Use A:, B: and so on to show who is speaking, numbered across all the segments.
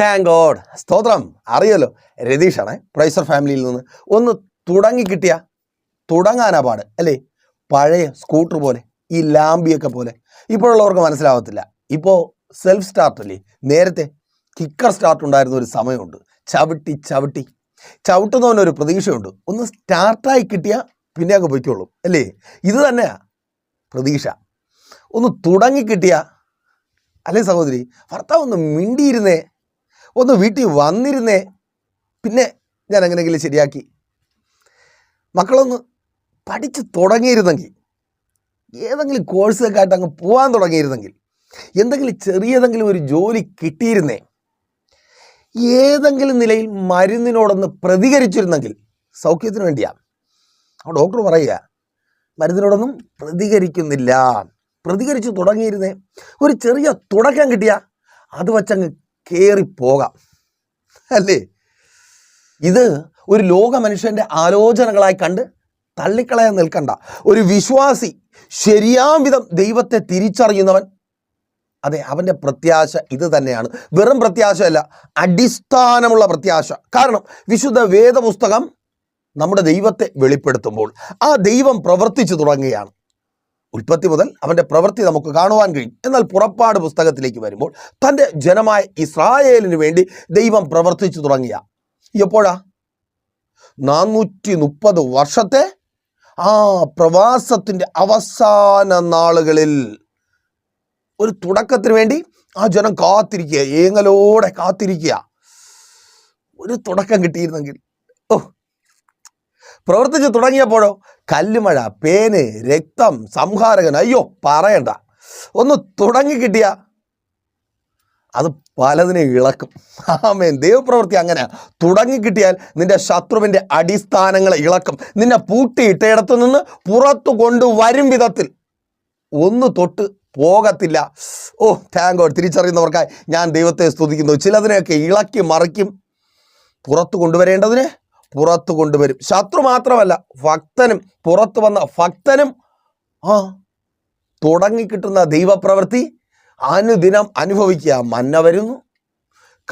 A: Thank God സ്തോത്രം. അറിയല്ലോ. രതീഷാണ് പ്രൈസർ ഫാമിലിയിൽ നിന്ന് ഒന്ന് തുടങ്ങി കിട്ടിയ തുടങ്ങാനാ പാട് അല്ലേ? പഴയ സ്കൂട്ടർ പോലെ ഈ ലാംബിയൊക്കെ പോലെ. ഇപ്പോഴുള്ളവർക്ക് മനസ്സിലാവത്തില്ല. ഇപ്പോൾ സെൽഫ് സ്റ്റാർട്ട് അല്ലേ? നേരത്തെ കിക്കർ സ്റ്റാർട്ട് ഉണ്ടായിരുന്ന ഒരു സമയമുണ്ട്. ചവിട്ടി ചവിട്ടി. ചവിട്ടുന്നവനൊരു പ്രതീക്ഷയുണ്ട്. ഒന്ന് സ്റ്റാർട്ടായി കിട്ടിയ പിന്നെ അങ്ങ് പൊയ്ക്കോളും അല്ലേ? ഇത് തന്നെയാ പ്രതീക്ഷ. ഒന്ന് തുടങ്ങി കിട്ടിയ അല്ലേ സഹോദരി? ഭർത്താവ് ഒന്ന് മിണ്ടിയിരുന്നേ ഒന്ന് വീട്ടിൽ വന്നിരുന്നേ പിന്നെ ഞാൻ എങ്ങനെയെങ്കിലും ശരിയാക്കി. മക്കളൊന്ന് പഠിച്ച് തുടങ്ങിയിരുന്നെങ്കിൽ ഏതെങ്കിലും കോഴ്സൊക്കെ ആയിട്ട് അങ്ങ് പോകാൻ തുടങ്ങിയിരുന്നെങ്കിൽ എന്തെങ്കിലും ചെറിയതെങ്കിലും ഒരു ജോലി കിട്ടിയിരുന്നേ ഏതെങ്കിലും നിലയിൽ മരുന്നിനോടൊന്ന് പ്രതികരിച്ചിരുന്നെങ്കിൽ സൗഖ്യത്തിന് വേണ്ടിയാ. ആ ഡോക്ടർ പറയുക മരുന്നിനോടൊന്നും പ്രതികരിക്കുന്നില്ല. പ്രതികരിച്ച് തുടങ്ങിയിരുന്നേ. ഒരു ചെറിയ തുടക്കം കിട്ടിയ അത് വച്ചങ്ങ് കയറി പോകാം അല്ലേ? ഇത് ഒരു ലോക മനുഷ്യന്റെ ആലോചനകളായി കണ്ട് തള്ളിക്കളയാൻ നിൽക്കണ്ട. ഒരു വിശ്വാസി ശരിയാം വിധം ദൈവത്തെ തിരിച്ചറിയുന്നവൻ അതെ അവന്റെ പ്രത്യാശ ഇത് തന്നെയാണ്. വെറും പ്രത്യാശയല്ല അടിസ്ഥാനമുള്ള പ്രത്യാശ. കാരണം വിശുദ്ധ വേദപുസ്തകം നമ്മുടെ ദൈവത്തെ വെളിപ്പെടുത്തുമ്പോൾ ആ ദൈവം പ്രവർത്തിച്ചു തുടങ്ങുകയാണ്. ഉൽപ്പത്തി മുതൽ അവന്റെ പ്രവൃത്തി നമുക്ക് കാണുവാൻ കഴിയും. എന്നാൽ പുറപ്പാട് പുസ്തകത്തിലേക്ക് വരുമ്പോൾ തന്റെ ജനമായ ഇസ്രായേലിന് വേണ്ടി ദൈവം പ്രവർത്തിച്ചു തുടങ്ങിയ എപ്പോഴാ നാനൂറ്റി മുപ്പത് വർഷത്തെ ആ പ്രവാസത്തിന്റെ അവസാന നാളുകളിൽ ഒരു തുടക്കത്തിന് വേണ്ടി ആ ജനം കാത്തിരിക്കുക ഏങ്ങലോടെ കാത്തിരിക്കുക. ഒരു തുടക്കം കിട്ടിയിരുന്നെങ്കിൽ ഓ പ്രവർത്തിച്ച് തുടങ്ങിയപ്പോഴോ? കല്ലുമഴ പേന് രക്തം സംഹാരകൻ. അയ്യോ പറയണ്ട. ഒന്ന് തുടങ്ങിക്കിട്ടിയ അത് പലതിനെ ഇളക്കും. ആമേൻ. ദൈവപ്രവൃത്തി അങ്ങനെ. തുടങ്ങിക്കിട്ടിയാൽ നിന്റെ ശത്രുവിന്റെ അടിസ്ഥാനങ്ങളെ ഇളക്കും. നിന്നെ പൂട്ടിയിട്ടയിടത്തു നിന്ന് പുറത്തു കൊണ്ടുവരും വിധത്തിൽ. ഒന്ന് തൊട്ട് പോകത്തില്ല. ഓ താങ്ക് തിരിച്ചറിയുന്നവർക്കായി ഞാൻ ദൈവത്തെ സ്തുതിക്കുന്നു. ചിലതിനെയൊക്കെ ഇളക്കി മറിക്കും. പുറത്തു കൊണ്ടുവരേണ്ടതിന് പുറത്തു കൊണ്ടുവരും. ശത്രു മാത്രമല്ല ഭക്തനും പുറത്തു വന്ന ഭക്തനും ആ തുടങ്ങിക്കിട്ടുന്ന ദൈവപ്രവൃത്തി അനുദിനം അനുഭവിക്കുക. മന്ന വരുന്നു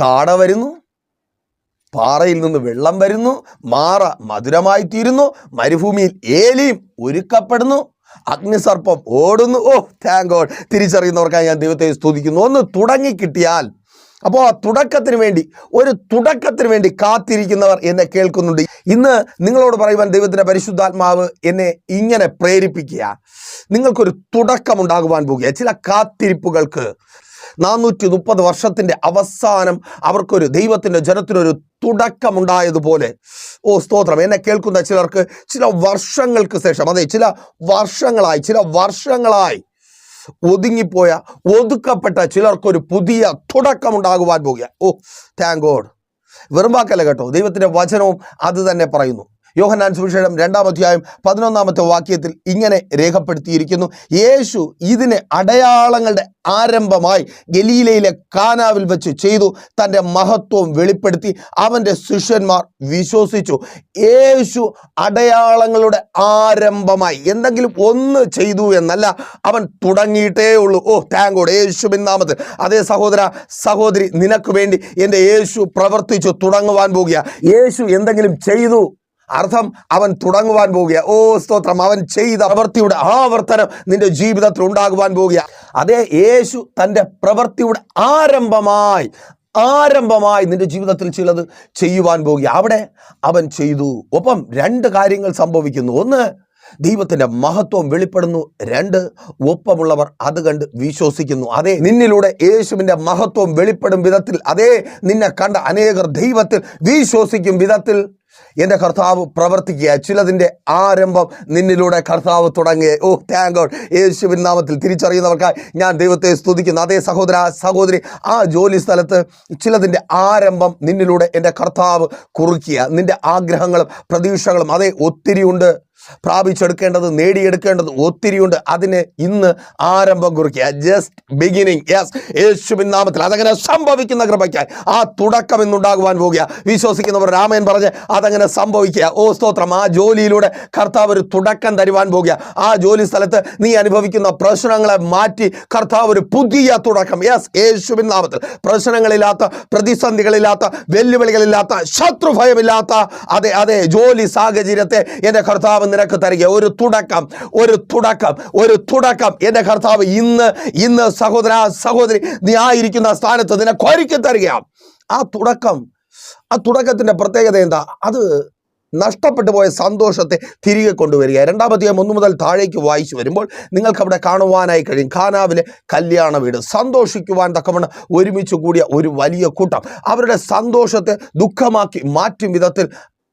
A: കാട വരുന്നു പാറയിൽ നിന്ന് വെള്ളം വരുന്നു മാറ മധുരമായി തീരുന്നു മരുഭൂമിയിൽ ഏലിയും ഒരുക്കപ്പെടുന്നു അഗ്നിസർപ്പം ഓടുന്നു. ഓ താങ്ക് ഗോഡ് തിരിച്ചറിയുന്നവർക്കായി ഞാൻ ദൈവത്തെ സ്തുതിക്കുന്നു. ഒന്ന് തുടങ്ങി കിട്ടിയാൽ അപ്പോൾ ആ തുടക്കത്തിന് വേണ്ടി ഒരു തുടക്കത്തിന് വേണ്ടി കാത്തിരിക്കുന്നവർ എന്നെ കേൾക്കുന്നുണ്ട്. ഇന്ന് നിങ്ങളോട് പറയുവാൻ ദൈവത്തിന്റെ പരിശുദ്ധാത്മാവ് എന്നെ ഇങ്ങനെ പ്രേരിപ്പിക്കുക. നിങ്ങൾക്കൊരു തുടക്കമുണ്ടാകുവാൻ പോകുക. ചില കാത്തിരിപ്പുകൾക്ക് നാനൂറ്റി മുപ്പത് വർഷത്തിന്റെ അവസാനം അവർക്കൊരു ദൈവത്തിന്റെ ജനത്തിനൊരു തുടക്കമുണ്ടായതുപോലെ. ഓ സ്തോത്രം. എന്നെ കേൾക്കുന്ന ചിലർക്ക് ചില വർഷങ്ങൾക്ക് ശേഷം അതെ ചില വർഷങ്ങളായി ചില വർഷങ്ങളായി ഒതുങ്ങിപ്പോയ ഒതുക്കപ്പെട്ട ചിലർക്കൊരു പുതിയ തുടക്കമുണ്ടാകുവാൻ പോകുക. ഓ താങ്ക് ഗോഡ് കേട്ടോ. ദൈവത്തിന്റെ വചനവും അത് തന്നെ പറയുന്നു. യോഹന്നാൻ സുവിശേഷം രണ്ടാം അധ്യായം പതിനൊന്നാമത്തെ വാക്യത്തിൽ ഇങ്ങനെ രേഖപ്പെടുത്തിയിരിക്കുന്നു. യേശു ഇതിനെ അടയാളങ്ങളുടെ ആരംഭമായി ഗലീലയിലെ കാനാവിൽ വെച്ച് ചെയ്തു തന്റെ മഹത്വം വെളിപ്പെടുത്തി അവന്റെ ശിഷ്യന്മാർ വിശ്വസിച്ചു. യേശു അടയാളങ്ങളുടെ ആരംഭമായി എന്തെങ്കിലും ഒന്ന് ചെയ്തു എന്നല്ല അവൻ തുടങ്ങിയിട്ടേ ഉള്ളൂ. ഓ താങ്കോട് യേശുവിൻ നാമത്തിൽ. അതേ സഹോദര സഹോദരി നിനക്ക് വേണ്ടി എന്റെ യേശു പ്രവർത്തിച്ചു തുടങ്ങുവാൻ പോകുക. യേശു എന്തെങ്കിലും ചെയ്തു അർത്ഥം അവൻ തുടങ്ങുവാൻ പോവുക ഓ സ്തോത്രം. അവൻ ചെയ്ത പ്രവൃത്തിയുടെ ആവർത്തനം നിന്റെ ജീവിതത്തിൽ ഉണ്ടാകുവാൻ പോവുക അതേ യേശു തന്റെ പ്രവൃത്തിയുടെ ആരംഭമായി ആരംഭമായി നിന്റെ ജീവിതത്തിൽ ചിലത് ചെയ്യുവാൻ പോവുക അവിടെ അവൻ ചെയ്തു. ഒപ്പം രണ്ട് കാര്യങ്ങൾ സംഭവിക്കുന്നു. ഒന്ന് ദൈവത്തിന്റെ മഹത്വം വെളിപ്പെടുന്നു. രണ്ട് ഒപ്പമുള്ളവർ അത് കണ്ട് വിശ്വസിക്കുന്നു. അതെ നിന്നിലൂടെ യേശുവിന്റെ മഹത്വം വെളിപ്പെടും വിധത്തിൽ അതേ നിന്നെ കണ്ട അനേകർ ദൈവത്തിൽ വിശ്വസിക്കും വിധത്തിൽ എന്റെ കർത്താവ് പ്രവർത്തിക്കുക. ചിലതിന്റെ ആരംഭം നിന്നിലൂടെ കർത്താവ് തുടങ്ങിയ ഓ താങ്ക് ഗോഡ് യേശുവിൻ നാമത്തിൽ തിരിച്ചറിയുന്നവർക്കായി ഞാൻ ദൈവത്തെ സ്തുതിക്കുന്നു. അതേ സഹോദര സഹോദരി ആ ജോലി സ്ഥലത്ത് ചിലതിന്റെ ആരംഭം നിന്നിലൂടെ എന്റെ കർത്താവ് കുറിക്കുക. നിന്റെ ആഗ്രഹങ്ങളും പ്രതീക്ഷകളും അതേ ഒത്തിരി ഉണ്ട്. പ്രാപിച്ചെടുക്കേണ്ടത് നേടിയെടുക്കേണ്ടത് ഒത്തിരിയുണ്ട് അതിന് ഇന്ന് ആരംഭം കുറിക്കുക. ജസ്റ്റ് ബിഗിനിങ് യെസ് യേശുവിൻ നാമത്തിൽ അതങ്ങനെ സംഭവിക്കുന്ന കൃപയ്ക്കായി ആ തുടക്കം ഇന്നുണ്ടാകുവാൻ പോകുക. വിശ്വസിക്കുന്നവർ രാമൻ പറഞ്ഞ് അതങ്ങനെ സംഭവിക്കുക. ഓ സ്തോത്രം. ആ ജോലിയിലൂടെ കർത്താവ് ഒരു തുടക്കം തരുവാൻ പോകുക. ആ ജോലി സ്ഥലത്ത് നീ അനുഭവിക്കുന്ന പ്രശ്നങ്ങളെ മാറ്റി കർത്താവ് ഒരു പുതിയ തുടക്കം. യെസ് യേശുവിൻ നാമത്തിൽ. പ്രശ്നങ്ങളില്ലാത്ത പ്രതിസന്ധികളില്ലാത്ത വെല്ലുവിളികളില്ലാത്ത ശത്രുഭയമില്ലാത്ത അതെ അതെ ജോലി സാഹചര്യത്തെ എന്റെ കർത്താവ് നിനക്ക് തരിക. ഒരു തുടക്കം ഒരു തുടക്കം ഒരു തുടക്കം. എന്റെ കർത്താവ് ഇന്ന് ഇന്ന് സഹോദര സഹോദരി നീ ആയിരിക്കുന്ന സ്ഥാനത്ത് നിനക്ക് ഒരുക്കി തരിക ആ തുടക്കം ആ തുടക്കത്തിന്റെ പ്രത്യേകത എന്താ? അത് നഷ്ടപ്പെട്ടു പോയ സന്തോഷത്തെ തിരികെ കൊണ്ടുവരിക. രണ്ടാമത്തെയും ഒന്നു മുതൽ താഴേക്ക് വായിച്ചു വരുമ്പോൾ നിങ്ങൾക്ക് അവിടെ കാണുവാനായി കഴിയും. ഖാനാവിലെ കല്യാണ വീട്. സന്തോഷിക്കുവാൻ തക്കവണ്ണം ഒരുമിച്ച് കൂടിയ ഒരു വലിയ കൂട്ടം. അവരുടെ സന്തോഷത്തെ ദുഃഖമാക്കി മാറ്റും വിധത്തിൽ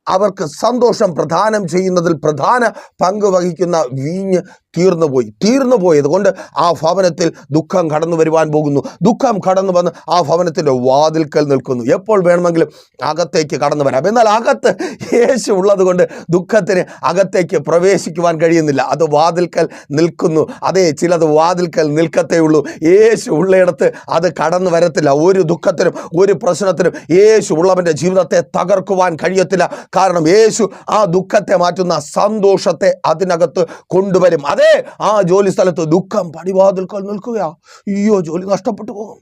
A: അവർക്ക് സന്തോഷം പ്രദാനം ചെയ്യുന്നതിൽ പ്രധാന പങ്ക് വഹിക്കുന്ന വീഞ്ഞ് തീർന്നുപോയി. തീർന്നു പോയത് കൊണ്ട് ആ ഭവനത്തിൽ ദുഃഖം കടന്നു വരുവാൻ പോകുന്നു. ദുഃഖം കടന്നു വന്ന് ആ ഭവനത്തിന്റെ വാതിൽക്കൽ നിൽക്കുന്നു. എപ്പോൾ വേണമെങ്കിലും അകത്തേക്ക് കടന്നു വരാം. എന്നാൽ അകത്ത് യേശു ഉള്ളത് കൊണ്ട് ദുഃഖത്തിന് അകത്തേക്ക് പ്രവേശിക്കുവാൻ കഴിയുന്നില്ല. അത് വാതിൽക്കൽ നിൽക്കുന്നു. അതേ ചിലത് വാതിൽക്കൽ നിൽക്കത്തേ ഉള്ളൂ. യേശു ഉള്ളയിടത്ത് അത് കടന്നു വരത്തില്ല. ഒരു ദുഃഖത്തിനും ഒരു പ്രശ്നത്തിനും യേശു ഉള്ളവന്റെ ജീവിതത്തെ തകർക്കുവാൻ കഴിയത്തില്ല. കാരണം യേശു ആ ദുഃഖത്തെ മാറ്റുന്ന സന്തോഷത്തെ അതിനകത്ത് കൊണ്ടുവരും. അതേ ആ ജോലി സ്ഥലത്ത് ദുഃഖം പടിവാതിൽക്കൽ നിൽക്കുക അയ്യോ ജോലി നഷ്ടപ്പെട്ടു പോകും.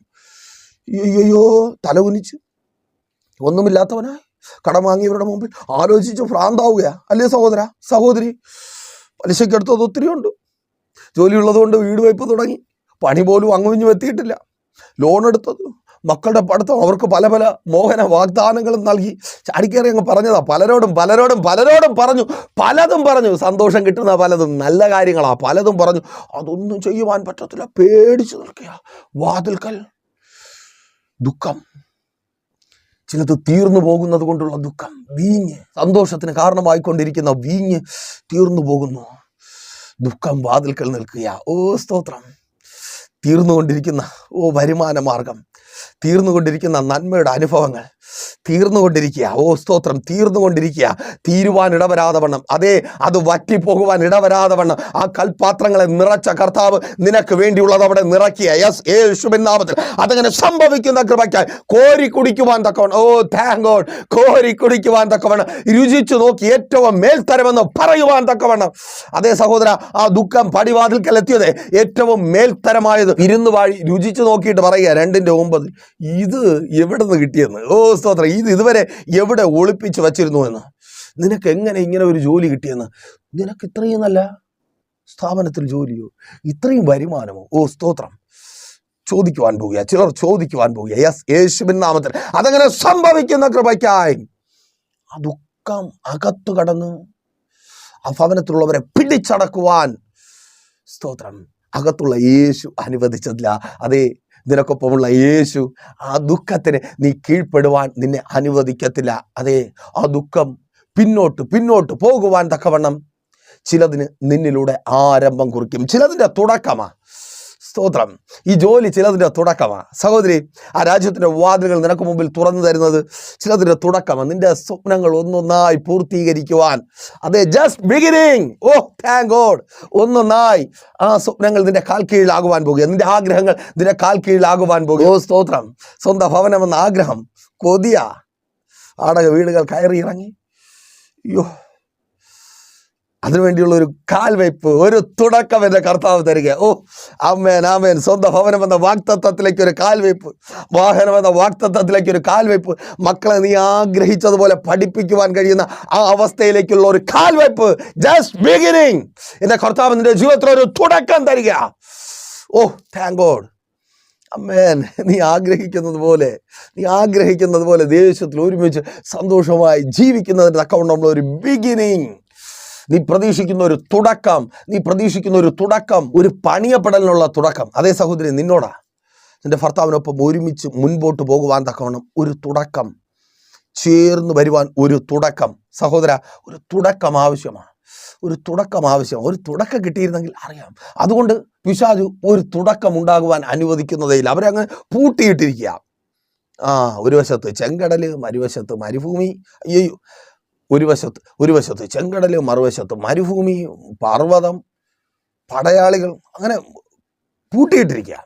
A: അയ്യോ തല കുനിച്ച്. ഒന്നുമില്ലാത്തവനായി കടം വാങ്ങിയവരുടെ മുമ്പിൽ ആലോചിച്ച് ഭ്രാന്താവുക അല്ലേ സഹോദര? സഹോദരി പലിശക്കെടുത്തത് ഒത്തിരി ഉണ്ട്. ജോലിയുള്ളതുകൊണ്ട് വീട് വയ്പ് തുടങ്ങി. പണി പോലും അങ്ങുവിഞ്ഞും എത്തിയിട്ടില്ല. ലോൺ എടുത്തത്. മക്കളുടെ പഠിത്തം അവർക്ക് പല പല മോഹന വാഗ്ദാനങ്ങളും നൽകി. ചാടിക്കേറി അങ്ങ് പറഞ്ഞതാ പലരോടും പലരോടും പലരോടും പറഞ്ഞു പലതും പറഞ്ഞു. സന്തോഷം കിട്ടുന്ന പലതും നല്ല കാര്യങ്ങളാ പലതും പറഞ്ഞു. അതൊന്നും ചെയ്യുവാൻ പറ്റത്തില്ല പേടിച്ചു നിൽക്കുക വാതിൽക്കൽ ദുഃഖം. ചിലത് തീർന്നു പോകുന്നത് കൊണ്ടുള്ള ദുഃഖം വീഞ്ഞ്. സന്തോഷത്തിന് കാരണമായിക്കൊണ്ടിരിക്കുന്ന വീഞ്ഞ് തീർന്നു പോകുന്നു. ദുഃഖം വാതിൽക്കൽ നിൽക്കുക ഓ സ്തോത്രം. തീർന്നുകൊണ്ടിരിക്കുന്ന ഓ വരുമാന മാർഗം തീർന്നുകൊണ്ടിരിക്കുന്ന നന്മയുടെ അനുഭവങ്ങൾ. തീർന്നുകൊണ്ടിരിക്കുക. ഓ സ്തോത്രം. തീർന്നുകൊണ്ടിരിക്കുക. തീരുവാൻ ഇടവരാതെ വണ്ണം അതെ അത് വറ്റിപ്പോകുവാൻ ഇടവരാതെ വണ്ണം ആ കൽപാത്രങ്ങളെ നിറച്ച കർത്താവ് നിനക്ക് വേണ്ടിയുള്ളത് അവിടെ നിറക്കിയ യെസ് യേശുവിൻ നാമത്തിൽ അതങ്ങനെ സംഭവിക്കുന്ന കൃപയ്ക്കായി കോരി കുടിക്കുവാൻ തക്കവണ്ണം. ഓ താങ്ക് ഗോഡ് കോരി കുടിക്കുവാൻ തക്കവണ്ണം. രുചിച്ചു നോക്കി ഏറ്റവും മേൽത്തരമെന്ന് പറയുവാൻ തക്കവണ്ണം. അതേ സഹോദര ആ ദുഃഖം പടിവാതിൽക്കൽ എത്തിയത് ഏറ്റവും മേൽത്തരമായത്. ഇരുന്ന് വാഴി രുചിച്ചു നോക്കിയിട്ട് പറയുക രണ്ടിന്റെ ഒമ്പത്. ഇത് എവിടെ നിന്ന് കിട്ടിയെന്ന്? ഓ സ്തോത്രം. ഇത് ഇതുവരെ എവിടെ ഒളിപ്പിച്ച് വച്ചിരുന്നു എന്ന്? നിനക്ക് എങ്ങനെ ഇങ്ങനെ ഒരു ജോലി കിട്ടിയെന്ന്? നിനക്ക് ഇത്രയും നല്ല സ്ഥാപനത്തിൽ ജോലിയോ? ഇത്രയും വരുമാനമോ? ഓ സ്തോത്രം. ചോദിക്കുവാൻ പോകുക. ചിലർ ചോദിക്കുവാൻ പോകുക. യെസ് യേശുവിൻ നാമത്തിൽ. അതങ്ങനെ സംഭവിക്കുന്ന കൃപയ്ക്കായി. ആ ദുഃഖം അകത്തു കടന്ന് ആ ഭവനത്തിലുള്ളവരെ പിടിച്ചടക്കുവാൻ സ്തോത്രം. അകത്തുള്ള യേശു അനുവദിച്ചതില്ല. അതേ നിനക്കൊപ്പമുള്ള യേശു ആ ദുഃഖത്തിന് നീ കീഴ്പ്പെടുവാൻ നിന്നെ അനുവദിക്കത്തില്ല. അതെ ആ ദുഃഖം പിന്നോട്ട് പിന്നോട്ട് പോകുവാൻ തക്കവണ്ണം ചിലതിന് നിന്നിലൂടെ ആരംഭം കുറിക്കും. ചിലതിന്റെ തുടക്കമാ. സ്തോത്രം. ഈ ജോലി ചിലതിന്റെ തുടക്കമാണ് സഹോദരി ആ രാജ്യത്തിന്റെ വാതിലുകൾ നിനക്ക് മുമ്പിൽ തുറന്നു തരുന്നത് ചിലതിന്റെ തുടക്കമാണ് നിന്റെ സ്വപ്നങ്ങൾ ഒന്നൊന്നായി പൂർത്തീകരിക്കുവാൻ. അതെ just beginning oh thank God ഒന്നൊന്നായി ആ സ്വപ്നങ്ങൾ നിന്റെ കാൽ കീഴിലാകുവാൻ പോകുക. നിന്റെ ആഗ്രഹങ്ങൾ നിന്റെ കാൽ കീഴിലാകുവാൻ പോകുക. ഓ സ്തോത്രം. സ്വന്തം ഭവനമെന്ന ആഗ്രഹം കൊതിയ. ആടക വീടുകൾ കയറി ഇറങ്ങി. അയ്യോ അതിനുവേണ്ടിയുള്ള ഒരു കാൽവയ്പ് ഒരു തുടക്കം എന്റെ കർത്താവ് തരിക. ഓ അമ്മേൻ ആമേൻ. സ്വന്തം ഭവനം എന്ന വാക്തത്വത്തിലേക്ക് ഒരു കാൽവയ്പ് വാഹനം എന്ന വാക്തത്വത്തിലേക്ക് ഒരു കാൽവയ്പ് മക്കളെ നീ ആഗ്രഹിച്ചതുപോലെ പഠിപ്പിക്കുവാൻ കഴിയുന്ന ആ അവസ്ഥയിലേക്കുള്ള ഒരു കാൽവയ്പ്. ജസ്റ്റ് ബിഗിനിങ് എന്റെ കർത്താവ് നിന്റെ ജീവിതത്തിൽ ഒരു തുടക്കം തരിക. ഓ താങ്ക് ഗോഡ് അമ്മേൻ നീ ആഗ്രഹിക്കുന്നത് പോലെ നീ ആഗ്രഹിക്കുന്നത് പോലെ ദേശത്തിൽ ഒരുമിച്ച് സന്തോഷമായി ജീവിക്കുന്നതിന് തക്കവണ്ണമുള്ള ഒരു ബിഗിനിങ് നീ പ്രതീക്ഷിക്കുന്ന ഒരു തുടക്കം നീ പ്രതീക്ഷിക്കുന്ന ഒരു തുടക്കം ഒരു പണിയപ്പെടലിനുള്ള തുടക്കം. അതേ സഹോദരി നിന്നോടാ. നിന്റെ ഭർത്താവിനൊപ്പം ഒരുമിച്ച് മുൻപോട്ട് പോകുവാൻ തക്കവണ്ണം ഒരു തുടക്കം ചേർന്ന് വരുവാൻ ഒരു തുടക്കം. സഹോദര ഒരു തുടക്കം ആവശ്യമാണ്. ഒരു തുടക്കം ആവശ്യമാണ്. ഒരു തുടക്കം കിട്ടിയിരുന്നെങ്കിൽ അറിയാം. അതുകൊണ്ട് പിശാജു ഒരു തുടക്കം ഉണ്ടാകുവാൻ അനുവദിക്കുന്നതേയില്ല അവരെ അങ്ങ് പൂട്ടിയിട്ടിരിക്കുക. ആ ഒരു വശത്ത് ചെങ്കടൽ മറുവശത്ത് മരുഭൂമി. അയ്യോ ഒരു വശത്ത് ഒരു വശത്ത് ചെങ്കടൽ മറുവശത്ത് മരുഭൂമി പർവതം പടയാളികൾ അങ്ങനെ പൂട്ടിയിട്ടിരിക്കുക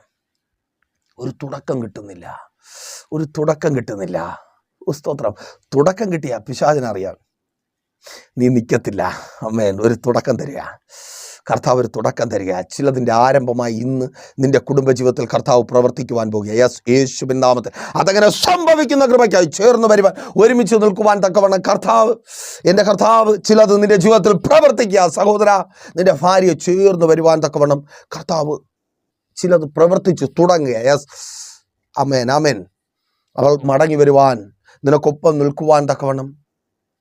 A: ഒരു തുടക്കം കിട്ടുന്നില്ല. ഒരു തുടക്കം കിട്ടുന്നില്ല. സ്തോത്രം. തുടക്കം കിട്ടിയ പിശാചിനറിയാം നീ നിൽക്കത്തില്ല അമ്മേൻ ഒരു തുടക്കം തരിക. കർത്താവ് ഒരു തുടക്കം തരിക. ചിലതിന്റെ ആരംഭമായി ഇന്ന് നിന്റെ കുടുംബജീവിതത്തിൽ കർത്താവ് പ്രവർത്തിക്കുവാൻ പോകുക. യെസ് യേശുവിൻ നാമത്തിൽ. അതങ്ങനെ സംഭവിക്കുന്ന കൃപയ്ക്കായി ചേർന്ന് വരുവാൻ ഒരുമിച്ച് നിൽക്കുവാൻ തക്കവണ്ണം കർത്താവ് എന്റെ കർത്താവ് ചിലത് നിന്റെ ജീവിതത്തിൽ പ്രവർത്തിക്കുക. സഹോദര നിന്റെ ഭാര്യ ചേർന്ന് വരുവാൻ തക്കവണ്ണം കർത്താവ് ചിലത് പ്രവർത്തിച്ചു തുടങ്ങുക. യെസ്. അമേൻ അമേൻ അവൾ മടങ്ങി വരുവാൻ നിനക്കൊപ്പം നിൽക്കുവാൻ തക്കവണ്ണം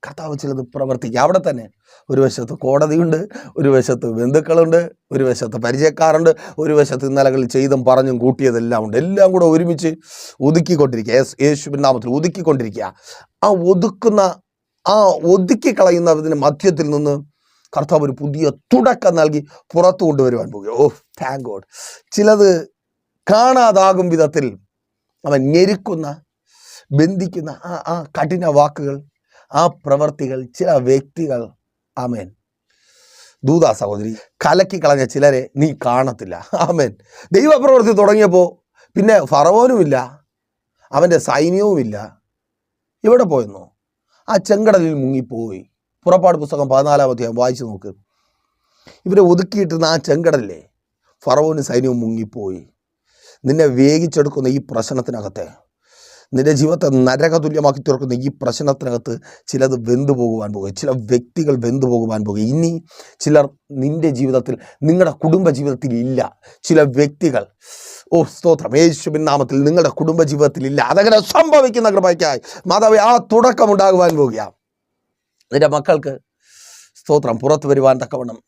A: കർത്താവ് ചിലത് പ്രവർത്തിക്കുക അവിടെ തന്നെ ഒരു വശത്ത് കോടതിയുണ്ട് ഒരു വശത്ത് ബന്ധുക്കളുണ്ട് ഒരു വശത്ത് പരിചയക്കാരുണ്ട് ഒരു വശത്ത് ഇന്നലകളിൽ ചെയ്തും പറഞ്ഞും കൂട്ടിയതെല്ലാം ഉണ്ട്. എല്ലാം കൂടെ ഒരുമിച്ച് ഒതുക്കിക്കൊണ്ടിരിക്കുക. യേശു നാമത്തിൽ ഒതുക്കിക്കൊണ്ടിരിക്കുക. ആ ഒതുക്കുന്ന ആ ഒതുക്കി കളയുന്നതിന് മധ്യത്തിൽ നിന്ന് കർത്താവ് ഒരു പുതിയ തുടക്കം നൽകി പുറത്തു കൊണ്ടുവരുവാൻ പോകുക ഓ താങ്ക് ഗോഡ് ചിലത് കാണാതാകും വിധത്തിൽ അവൻ ഞെരുക്കുന്ന ബന്ധിക്കുന്ന ആ ആ കഠിന വാക്കുകൾ ആ പ്രവർത്തികൾ ചില വ്യക്തികൾ ആമേൻ. ദൂതാ സഹോദരി കലക്കി കളഞ്ഞ ചിലരെ നീ കാണത്തില്ല. ആമേൻ. ദൈവപ്രവർത്തി തുടങ്ങിയപ്പോൾ പിന്നെ ഫറവോനുമില്ല അവന്റെ സൈന്യവുമില്ല. എവിടെ പോയെന്നോ? ആ ചെങ്കടലിൽ മുങ്ങിപ്പോയി. പുറപ്പാട് പുസ്തകം പതിനാലാം അധ്യായം വായിച്ചു നോക്ക്. ഇവരെ ഒതുക്കിയിട്ടിരുന്ന ആ ചെങ്കടലിലെ ഫറവോനും സൈന്യവും മുങ്ങിപ്പോയി. നിന്നെ വേഗിച്ചെടുക്കുന്ന ഈ പ്രശ്നത്തിനകത്തെ നിന്റെ ജീവിതത്തെ നരകതുല്യമാക്കി തീർക്കുന്ന ഈ പ്രശ്നത്തിനകത്ത് ചിലത് വെന്തു പോകുവാൻ പോകുക ചില വ്യക്തികൾ വെന്തു പോകുവാൻ പോകുക ഇനി ചിലർ നിന്റെ ജീവിതത്തിൽ നിങ്ങളുടെ കുടുംബ ജീവിതത്തിൽ ഇല്ല. ചില വ്യക്തികൾ ഓ സ്തോത്രം യേശുവിൻ നാമത്തിൽ നിങ്ങളുടെ കുടുംബ ജീവിതത്തിൽ ഇല്ല. അതങ്ങനെ സംഭവിക്കുന്ന കൃപയ്ക്കായി മാതാവ് ആ തുടക്കം ഉണ്ടാകുവാൻ പോകുക. നിന്റെ മക്കൾക്ക് സ്തോത്രം പുറത്തു വരുവാൻ തക്കവണ്ണം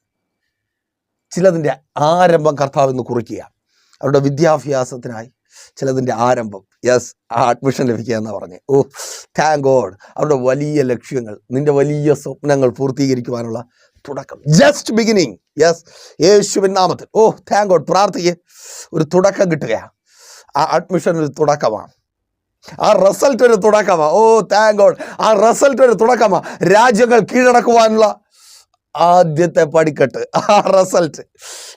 A: ചിലതിന്റെ ആരംഭം കർത്താവ് എന്ന് കുറിക്കുക. അവരുടെ വിദ്യാഭ്യാസത്തിനായി ചിലതിന്റെ ആരംഭം. യെസ് ആ അഡ്മിഷൻ ലഭിക്കുക എന്ന് പറഞ്ഞ്. ഓ താങ്ക് ഗോഡ് അവരുടെ വലിയ ലക്ഷ്യങ്ങൾ നിന്റെ വലിയ സ്വപ്നങ്ങൾ പൂർത്തീകരിക്കുവാനുള്ള തുടക്കം. ജസ്റ്റ് ബിഗിനിങ് യെസ് യേശുവിൻ നാമത്തിൽ. ഓ താങ്ക് ഗോഡ് പ്രാർത്ഥിക്ക്. ഒരു തുടക്കം കിട്ടുകയാണ് ആ അഡ്മിഷൻ ഒരു തുടക്കമാണ് ആ റിസൾട്ട് ഒരു തുടക്കമാണ് ഓ താങ്ക് ഗോഡ് ആ റിസൾട്ട് ഒരു തുടക്കമാണ് രാജ്യങ്ങൾ കീഴടക്കുവാനുള്ള ആദ്യത്തെ പടിക്കെട്ട്. ആ റിസൾട്ട്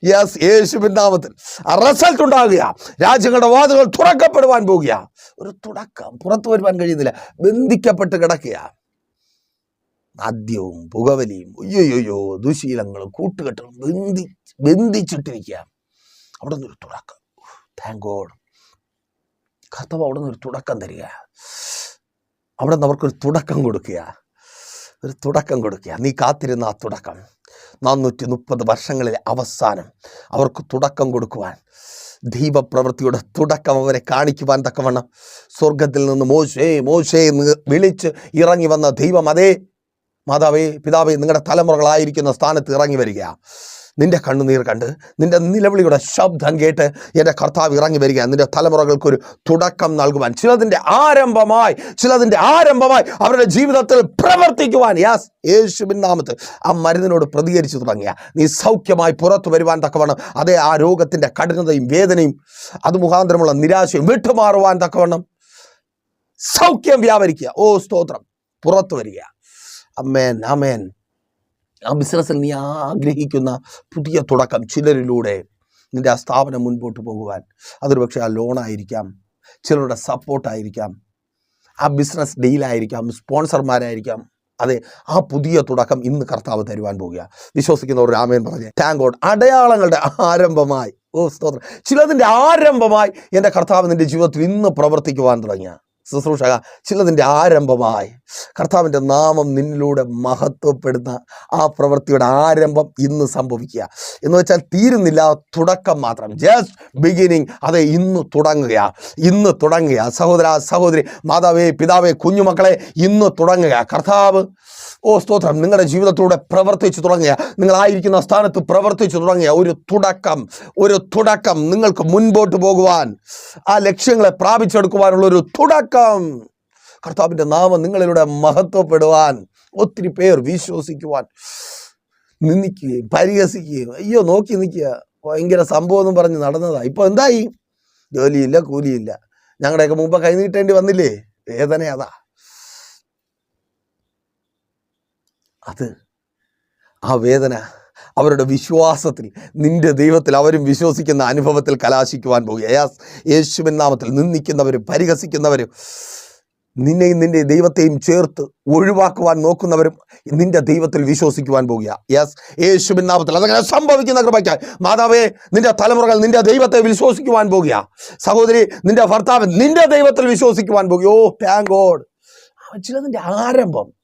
A: യെസ് യേശുവിൻ നാമത്തിൽ. ആ റിസൾട്ട് ഉണ്ടാകുക. രാജ്യങ്ങളുടെ വാതുകൾ തുറക്കപ്പെടുവാൻ പോകുക. ഒരു തുടക്കം. പുറത്തു വരുവാൻ കഴിയുന്നില്ല. ബന്ധിക്കപ്പെട്ട് കിടക്കുക. മദ്യവും പുകവലിയും അയ്യോയ്യോ ദുശീലങ്ങളും കൂട്ടുകെട്ടുകളും ബന്ധി ബന്ധിച്ചിട്ടിരിക്കുക. അവിടെ നിന്നൊരു തുടക്കം. താങ്ക് ഗോഡ് അവിടെ നിന്നൊരു തുടക്കം തരിക. അവിടെ നിന്ന് അവർക്കൊരു തുടക്കം കൊടുക്കുക. ഒരു തുടക്കം കൊടുക്കുക. നീ കാത്തിരുന്ന ആ തുടക്കം. നാനൂറ്റി മുപ്പത് വർഷങ്ങളിലെ അവസാനം അവർക്ക് തുടക്കം കൊടുക്കുവാൻ ദൈവപ്രവൃത്തിയുടെ തുടക്കം അവരെ കാണിക്കുവാൻ തക്കവണ്ണം സ്വർഗത്തിൽ നിന്ന് മോശേ മോശേ എന്ന് വിളിച്ച് ഇറങ്ങി വന്ന ദൈവം അതേ മാതാവേ പിതാവേ നിങ്ങളുടെ തലമുറകളായിരിക്കുന്ന സ്ഥാനത്ത് ഇറങ്ങി വരിക. നിന്റെ കണ്ണുനീർ കണ്ട് നിന്റെ നിലവിളിയുടെ ശബ്ദം കേട്ട് എന്റെ കർത്താവ് ഇറങ്ങി വരിക നിന്റെ തലമുറകൾക്കൊരു തുടക്കം നൽകുവാൻ ചിലതിന്റെ ആരംഭമായി ചിലതിന്റെ ആരംഭമായി അവരുടെ ജീവിതത്തിൽ പ്രവർത്തിക്കുവാൻ. യാസ് യേശുവിൻ നാമത്തിൽ. ആ മരുന്നിനോട് പ്രതികരിച്ചു തുടങ്ങിയ നീ സൗഖ്യമായി പുറത്തു വരുവാൻ തക്കവണ്ണം അതേ ആ രോഗത്തിന്റെ കഠിനതയും വേദനയും അത് മുഖാന്തരമുള്ള നിരാശയും വിട്ടുമാറുവാൻ തക്കവണ്ണം സൗഖ്യം വ്യാപരിക്കുക. ഓ സ്തോത്രം പുറത്തു വരിക. അമേൻ അമേൻ ആ ബിസിനസ്സിൽ നീ ആഗ്രഹിക്കുന്ന പുതിയ തുടക്കം ചിലരിലൂടെ നിന്റെ ആ സ്ഥാപനം മുൻപോട്ട് പോകുവാൻ. അതൊരു പക്ഷേ ആ ലോണായിരിക്കാം ചിലരുടെ സപ്പോർട്ടായിരിക്കാം ആ ബിസിനസ് ഡീലായിരിക്കാം സ്പോൺസർമാരായിരിക്കാം അതെ ആ പുതിയ തുടക്കം ഇന്ന് കർത്താവ് തരുവാൻ പോകുക വിശ്വസിക്കുന്നവർ പറഞ്ഞു താങ്ക് ഗോഡ് അടയാളങ്ങളുടെ ആരംഭമായി. ഓ സ്തോത്രം. ചിലതിന്റെ ആരംഭമായി എന്റെ കർത്താവ് നിന്റെ ജീവിതത്തിൽ ഇന്ന് പ്രവർത്തിക്കുവാൻ തുടങ്ങിയ. ശുശ്രൂഷ ചിലതിന്റെ ആരംഭമായി. കർത്താവിന്റെ നാമം നിന്നിലൂടെ മഹത്വപ്പെടുന്ന ആ പ്രവൃത്തിയുടെ ആരംഭം ഇന്ന് സംഭവിക്കുക. എന്ന് വെച്ചാൽ തീരുന്നില്ല തുടക്കം മാത്രം. ജസ്റ്റ് ബിഗിനിങ് അതെ ഇന്ന് തുടങ്ങുക. ഇന്ന് തുടങ്ങുക. സഹോദര സഹോദരി മാതാവേ പിതാവേ കുഞ്ഞുമക്കളെ ഇന്ന് തുടങ്ങുക. കർത്താവ് ഓ സ്തോത്രം. നിങ്ങളുടെ ജീവിതത്തിലൂടെ പ്രവർത്തിച്ചു തുടങ്ങിയ നിങ്ങളായിരിക്കുന്ന സ്ഥാനത്ത് പ്രവർത്തിച്ചു തുടങ്ങിയ ഒരു തുടക്കം ഒരു തുടക്കം നിങ്ങൾക്ക് മുൻപോട്ട് പോകുവാൻ ആ ലക്ഷ്യങ്ങളെ പ്രാപിച്ചെടുക്കുവാനുള്ള ഒരു തുടക്കം. കർത്താവിന്റെ നാമം നിങ്ങളിലൂടെ മഹത്വപ്പെടുവാൻ ഒത്തിരി പേർ വിശ്വസിക്കുവാൻ നിന്ദിക്കുകയും പരിഹസിക്കുകയും അയ്യോ നോക്കി നിൽക്കുക. ഭയങ്കര സംഭവം എന്ന് പറഞ്ഞ് നടന്നതാണ് ഇപ്പോൾ എന്തായി? ജോലിയില്ല കൂലിയില്ല. ഞങ്ങളുടെയൊക്കെ മുമ്പ് കൈനീട്ടേണ്ടി വന്നില്ലേ? വേദന അതാ. അത്. ആ വേദന അവരുടെ വിശ്വാസത്തിൽ നിന്റെ ദൈവത്തിൽ അവരും വിശ്വസിക്കുന്ന അനുഭവത്തിൽ കലാശിക്കുവാൻ പോകുക യേശുവിൻ നാമത്തിൽ നിന്ദിക്കുന്നവരും പരിഹസിക്കുന്നവരും നിന്നെയും നിന്റെ ദൈവത്തെയും ചേർത്ത് ഒഴിവാക്കുവാൻ നോക്കുന്നവരും നിന്റെ ദൈവത്തിൽ വിശ്വസിക്കുവാൻ പോകുക. യെസ് യേശുവിൻ നാമത്തിൽ അതങ്ങനെ സംഭവിക്കുന്ന കൃപയ്ക്കായി മാതാവേ നിന്റെ തലമുറകൾ നിന്റെ ദൈവത്തെ വിശ്വസിക്കുവാൻ പോകുക. സഹോദരി നിന്റെ ഭർത്താവ് നിന്റെ ദൈവത്തിൽ വിശ്വസിക്കുവാൻ പോകുക. ഓ താങ്ക് ഗോഡ് ചിലതിന്റെ ആരംഭം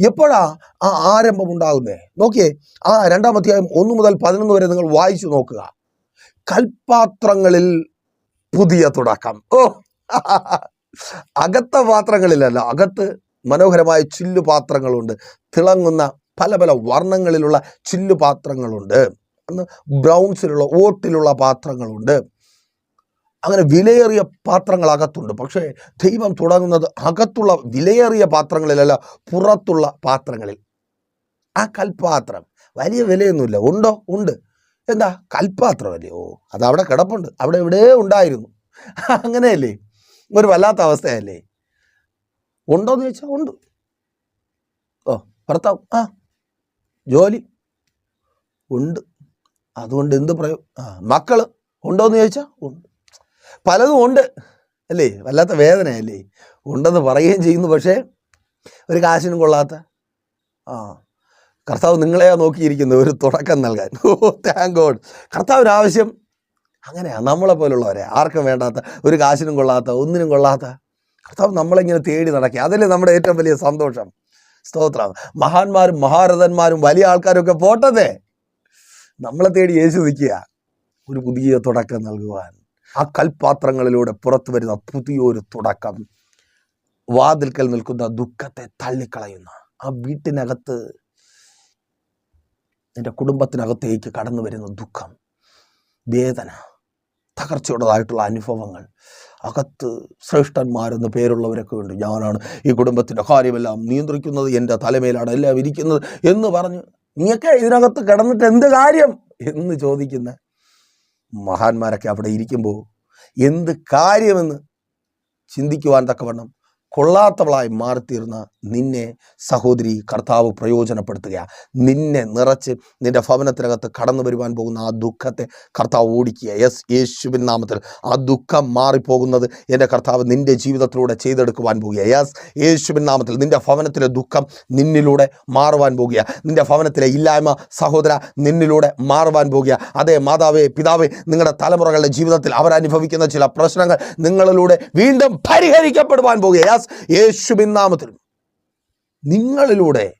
A: എപ്പോഴാ ആ ആരംഭം ഉണ്ടാകുന്നേ? നോക്കിയേ ആ രണ്ടാം അധ്യായം ഒന്ന് മുതൽ പതിനൊന്ന് വരെ നിങ്ങൾ വായിച്ചു നോക്കുക. കൽപാത്രങ്ങളിൽ പുതിയ തുടക്കം. ഓ അകത്ത പാത്രങ്ങളിലല്ല അകത്ത് മനോഹരമായ ചില്ലു പാത്രങ്ങളുണ്ട്. തിളങ്ങുന്ന പല പല വർണങ്ങളിലുള്ള ചില്ലു പാത്രങ്ങളുണ്ട്. ബ്രൗൺസിലുള്ള ഓട്ടിലുള്ള പാത്രങ്ങളുണ്ട്. അങ്ങനെ വിലയേറിയ പാത്രങ്ങൾ അകത്തുണ്ട് പക്ഷേ ദൈവം തുടങ്ങുന്നത് അകത്തുള്ള വിലയേറിയ പാത്രങ്ങളിലല്ല പുറത്തുള്ള പാത്രങ്ങളിൽ. ആ കൽപ്പാത്രം വലിയ വിലയൊന്നുമില്ല. ഉണ്ടോ? ഉണ്ട്. എന്താ? കൽപ്പാത്രമല്ലേ ഓ അത് അവിടെ കിടപ്പുണ്ട്. അവിടെ എവിടെ ഉണ്ടായിരുന്നു. അങ്ങനെയല്ലേ? ഒരു വല്ലാത്ത അവസ്ഥയല്ലേ? ഉണ്ടോന്ന് ചോദിച്ചാൽ ഉണ്ട്. ഓ ഭർത്താവ്. ആ ജോലി. ഉണ്ട്. അതുകൊണ്ട് എന്ത് പ്രയോ ആ മക്കൾ ഉണ്ടോന്ന് ചോദിച്ചാൽ ഉണ്ട്. പലതും ഉണ്ട് അല്ലേ? വല്ലാത്ത വേദനയല്ലേ ഉണ്ടെന്ന് പറയുകയും ചെയ്യുന്നു പക്ഷേ ഒരു കാശിനും കൊള്ളാത്ത. ആ കർത്താവ് നിങ്ങളെയാ നോക്കിയിരിക്കുന്നത് ഒരു തുടക്കം നൽകാൻ. ഓ താങ്ക് ഗോഡ് കർത്താവിന് ആവശ്യം അങ്ങനെയാണ് നമ്മളെ പോലുള്ളവരെ. ആർക്കും വേണ്ടാത്ത ഒരു കാശിനും കൊള്ളാത്ത ഒന്നിനും കൊള്ളാത്ത. കർത്താവ് നമ്മളിങ്ങനെ തേടി നടക്കുക അതല്ലേ നമ്മുടെ ഏറ്റവും വലിയ സന്തോഷം. സ്തോത്രം. മഹാന്മാരും മഹാരഥന്മാരും വലിയ ആൾക്കാരും ഒക്കെ പോട്ടതേ നമ്മളെ തേടി യേശു നിൽക്കുക. ഒരു പുതിയ തുടക്കം നൽകുവാൻ. ആ കൽപാത്രങ്ങളിലൂടെ പുറത്തു വരുന്ന പുതിയൊരു തുടക്കം. വാതിൽക്കൽ നിൽക്കുന്ന ദുഃഖത്തെ തള്ളിക്കളയുന്ന ആ വീട്ടിനകത്ത് നിന്റെ കുടുംബത്തിനകത്തേക്ക് കടന്നു വരുന്ന ദുഃഖം വേദന തകർച്ചയുടേതായിട്ടുള്ള അനുഭവങ്ങൾ അകത്ത് ശ്രേഷ്ഠന്മാരെന്ന് പേരുള്ളവരൊക്കെ ഉണ്ട്. ഞാനാണ് ഈ കുടുംബത്തിന്റെ കാര്യമെല്ലാം നിയന്ത്രിക്കുന്നത് എന്റെ തലമേലാണ് എല്ലാം ഇരിക്കുന്നത് എന്ന് പറഞ്ഞ് നീയൊക്കെ ഇതിനകത്ത് കിടന്നിട്ട് എന്ത് കാര്യം എന്ന് ചോദിക്കുന്ന മഹാന്മാരൊക്കെ അവിടെ ഇരിക്കുമ്പോൾ എന്ത് കാര്യമെന്ന് ചിന്തിക്കുവാൻ തക്കവണ്ണം കൊള്ളാത്തവളായി മാറിത്തീർന്ന നിന്നെ സഹോദരി കർത്താവ് പ്രയോജനപ്പെടുത്തുക നിന്നെ നിറച്ച് നിന്റെ ഭവനത്തിനകത്ത് കടന്നു വരുവാൻ പോകുന്ന ആ ദുഃഖത്തെ കർത്താവ് ഓടിക്കുക. യെസ് യേശുവിൻ നാമത്തിൽ ആ ദുഃഖം മാറിപ്പോകുന്നത് എന്റെ കർത്താവ് നിന്റെ ജീവിതത്തിലൂടെ ചെയ്തെടുക്കുവാൻ പോകുക യെസ് യേശുവിൻ നാമത്തിൽ നിന്റെ ഭവനത്തിലെ ദുഃഖം നിന്നിലൂടെ മാറുവാൻ പോകുക നിന്റെ ഭവനത്തിലെ ഇല്ലായ്മ സഹോദര നിന്നിലൂടെ മാറുവാൻ പോകുക അതേ മാതാവേ പിതാവേ നിങ്ങളുടെ തലമുറകളുടെ ജീവിതത്തിൽ അവരനുഭവിക്കുന്ന ചില പ്രശ്നങ്ങൾ നിങ്ങളിലൂടെ വീണ്ടും പരിഹരിക്കപ്പെടുവാൻ പോകുക യെസ് യേശുവിൻ നാമത്തിൽ നിങ്ങളിലൂടെ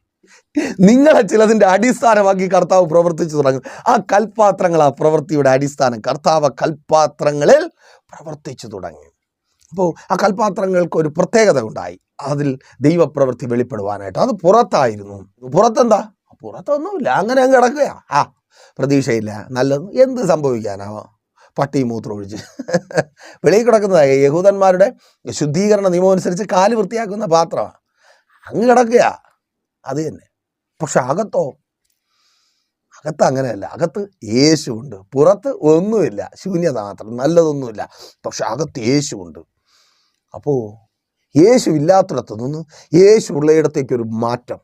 A: നിങ്ങളെ ചിലതിന്റെ അടിസ്ഥാനമാക്കി കർത്താവ് പ്രവർത്തിച്ചു തുടങ്ങും. ആ കൽപാത്രങ്ങൾ ആ പ്രവൃത്തിയുടെ അടിസ്ഥാനം കർത്താവ് കൽപാത്രങ്ങളിൽ പ്രവർത്തിച്ചു തുടങ്ങി. അപ്പോൾ ആ കൽപാത്രങ്ങൾക്ക് ഒരു പ്രത്യേകത ഉണ്ടായി. അതിൽ ദൈവപ്രവൃത്തി വെളിപ്പെടുവാനായിട്ട്. അത് പുറത്തായിരുന്നു. പുറത്തെന്താ? പുറത്തൊന്നുമില്ല. അങ്ങനെ അങ്ങ് കിടക്കുക ആ പ്രതീക്ഷയില്ല. നല്ലത് എന്ത് സംഭവിക്കാനാവോ? പട്ടി മൂത്രം ഒഴിച്ച്. വെളിയിൽ കിടക്കുന്നതായ. യഹൂദന്മാരുടെ ശുദ്ധീകരണ നിയമം അനുസരിച്ച് കാൽ വൃത്തിയാക്കുന്ന പാത്രമാണ്. അങ്ങ് കിടക്കുക അത് തന്നെ. പക്ഷെ അകത്തോ? അകത്ത് അങ്ങനെയല്ല. അകത്ത് യേശുണ്ട് പുറത്ത് ഒന്നുമില്ല. ശൂന്യത മാത്രം നല്ലതൊന്നുമില്ല. പക്ഷെ അകത്ത് യേശുണ്ട് അപ്പോൾ യേശു ഇല്ലാത്തിടത്തു നിന്ന് യേശു ഉള്ളയിടത്തേക്കൊരു മാറ്റം.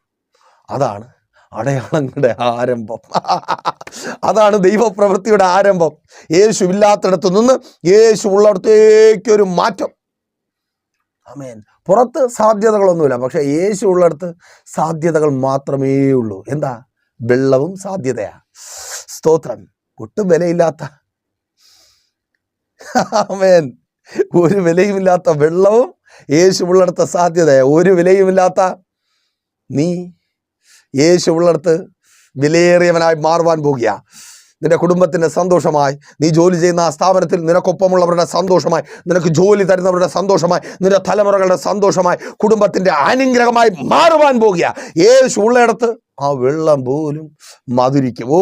A: അതാണ് അടയാളങ്ങളുടെ ആരംഭം. അതാണ് ദൈവപ്രവൃത്തിയുടെ ആരംഭം. യേശു ഇല്ലാത്തിടത്തു നിന്ന് യേശു ഉള്ളിടത്തേക്കൊരു മാറ്റം. ആമേൻ. പുറത്ത് സാധ്യതകളൊന്നുമില്ല. പക്ഷെ യേശു ഉള്ളിടത്ത് സാധ്യതകൾ മാത്രമേ ഉള്ളൂ. എന്താ? വെള്ളവും സാധ്യതയാ. സ്തോത്രം. ഒട്ടും വിലയില്ലാത്ത. ആമേൻ. ഒരു വിലയുമില്ലാത്ത വെള്ളവും യേശു ഉള്ളിടത്ത് സാധ്യതയാ. ഒരു വിലയുമില്ലാത്ത നീ യേശു ഉള്ളിടത്ത് വിലയേറിയവനായി മാറുവാൻ പോകുക നിന്റെ കുടുംബത്തിന്റെ സന്തോഷമായി. നീ ജോലി ചെയ്യുന്ന ആ സ്ഥാപനത്തിൽ നിനക്കൊപ്പമുള്ളവരുടെ സന്തോഷമായി. നിനക്ക് ജോലി തരുന്നവരുടെ സന്തോഷമായി. നിന്റെ തലമുറകളുടെ സന്തോഷമായി. കുടുംബത്തിന്റെ അനുഗ്രഹമായി മാറുവാൻ പോകുക. യേശു ഉള്ളയിടത്ത് ആ വെള്ളം പോലും മധുരിക്കും. ഓ